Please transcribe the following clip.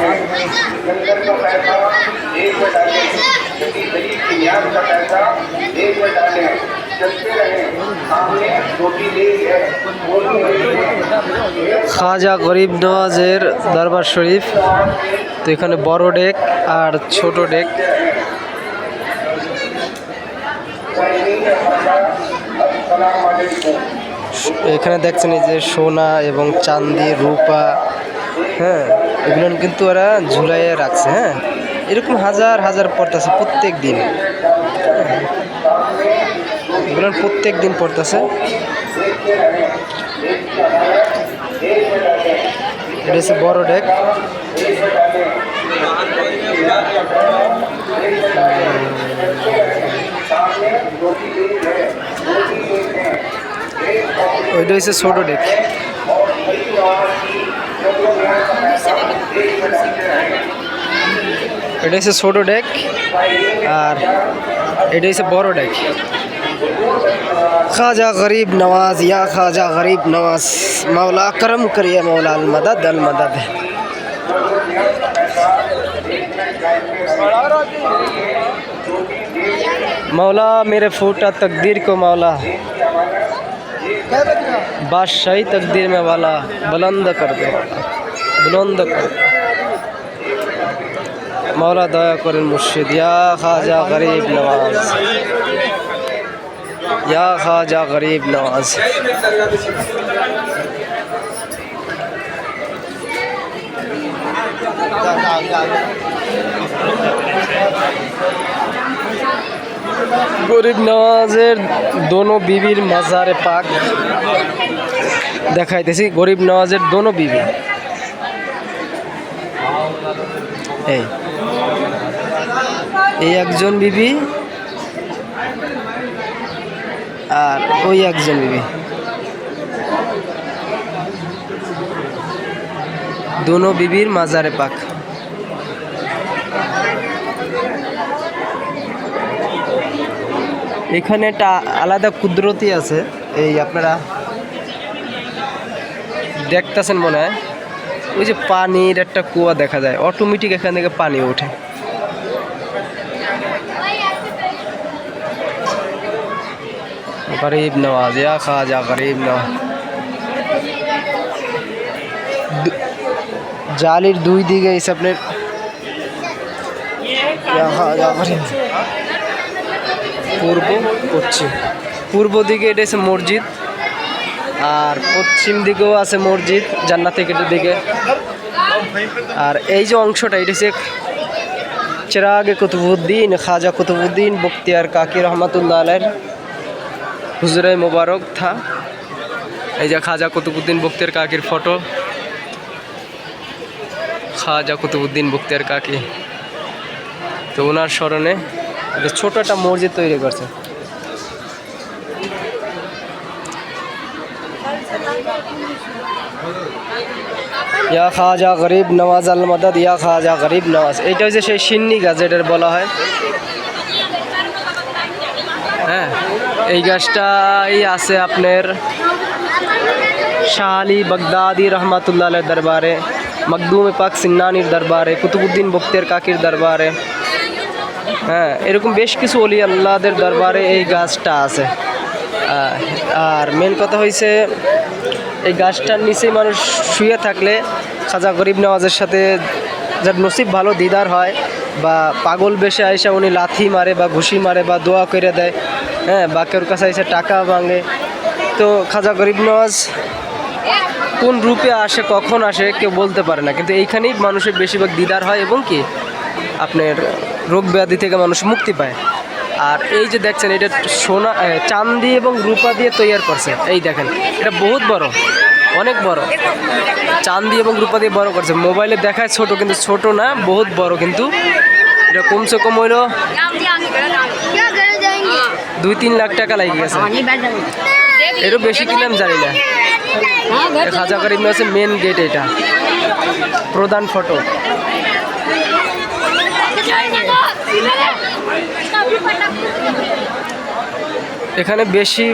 हैं लंगर का पैसा एक में डालें किसी गरीब की न्याज का पैसा एक में डालें चलते रहें सामने रोटी ले है बोली रही है খাজা গরিব নওয়াজের দরবার শরীফ তো এখানে বড় ডেক আর ছোট ডেক अस्सलाम वालेकुम এখানে দেখছেন এই যে সোনা এবং চাঁদি রূপা হ্যাঁ এগুলো কিন্তু ওরা ঝুলাইয়ে রাখছে হ্যাঁ। এরকম হাজার হাজার পড়তেছে প্রত্যেক দিন এগুলো প্রত্যেক দিন পড়তেছে। এটা হচ্ছে বড় ডেক। ওইটা হচ্ছে ছোট ডেক। এটা হচ্ছে ছোট ডেক، আর এটা হচ্ছে বড় ডেক। خواجہ غریب نواز یا خواجہ غریب نواز مولا کرم کریے مولا المدد المدد مولا میرے فوٹا تقدیر کو مولا بادشاہی تقدیر میں والا بلند کر دے بلند کر۔ دے مولا دایا کر المرشد یا خواجہ غریب نواز۔ یا خواجہ غریب نواز۔ গরিব নওয়াজের দোনো বিবির মাজারে পাক দেখাইতেছি, গরিব নওয়াজের দোনো বিবি। এই। এই একজন বিবি আর ওই একজন বিবি। দোনো বিবির মাজারে পাক। এখানে একটা আলাদা কুদরতি আছে। এই আপনারা দেখতেছেন মনে হয়। ওই যে পানির একটা কুয়া দেখা যায় অটোমেটিক এখান থেকে পানি ওঠে। গরিব নওয়াজ ইয়া খাজা গরিব নওয়াজ জালির দুই দিকে এসে আপনার পূর্ব, পশ্চিম। পূর্ব দিকে এটা হচ্ছে মসজিদ, আর পশ্চিম দিকেও আছে মসজিদ, জান্নাতি গেটের দিকে। আর এই যে অংশটা, এটা হচ্ছে চেরাগে কুতুবুদ্দিন খাজা কুতুবুদ্দিন বক্তিয়ার কাকি রহমাতুল্লাহ আলের হুজুরাই মোবারক থা। এই যে খাজা কুতুবুদ্দিন বক্তিয়ার কাকির ফটো। খাজা কুতুবুদ্দিন বক্তিয়ার কাকি। তো ওনার স্মরণে একটা ছোট একটা মসজিদ তৈরি করছে। ইয়া খাজা গরিব নওয়াজ আল মদদ, ইয়া খাজা গরিব নওয়াজ। এইটা হচ্ছে সেই সিন্নি গাছ যেটার বলা হয়। হ্যাঁ এই গাছটাই আছে আপনার শাহ আলী বাগদাদি রহমাতুল্লাহ দরবারে মকদুম পাক সিন্নানির দরবারে কুতুবুদ্দিন বক্তের কাকির দরবারে। হ্যাঁ এরকম বেশ কিছু অলি আল্লাহদের দরবারে এই গাছটা আছে। আর মেন কথা হয়েছে এই গাছটার নিচেই মানুষ শুয়ে থাকলে খাজা গরিব নওয়াজের সাথে যার নসিব ভালো দিদার হয় বা পাগল বেশে আইসা উনি লাথি মারে বা ঘুষি মারে বা দোয়া করে দেয় হ্যাঁ বা কেউর কাছে আইসা টাকা ভাঙে তো খাজা গরিব নওয়াজ কোন রূপে আসে, কখন আসে কেউ বলতে পারে না, কিন্তু এইখানেই মানুষের বেশিরভাগ দিদার হয় এবং কি? আপনার রোগ ব্যাধি থেকে মানুষ মুক্তি পায়। আর এই যে দেখছেন, এটা সোনা চান্দি এবং রূপা দিয়ে তৈরি করছে। এই দেখেন, এটা বহুত বড়, অনেক বড়। চান্দি এবং রূপা দিয়ে বড় করছে। মোবাইলে দেখায় ছোট, কিন্তু ছোট না, বহুত বড় কিন্তু। এটা কমসে কম হইল দুই তিন লাখ টাকা লাগে গেছে। এরও বেশি কিনাম জানি না। খাজা করিম মেন গেট এটা। প্রধান ফটো এখানে বেশি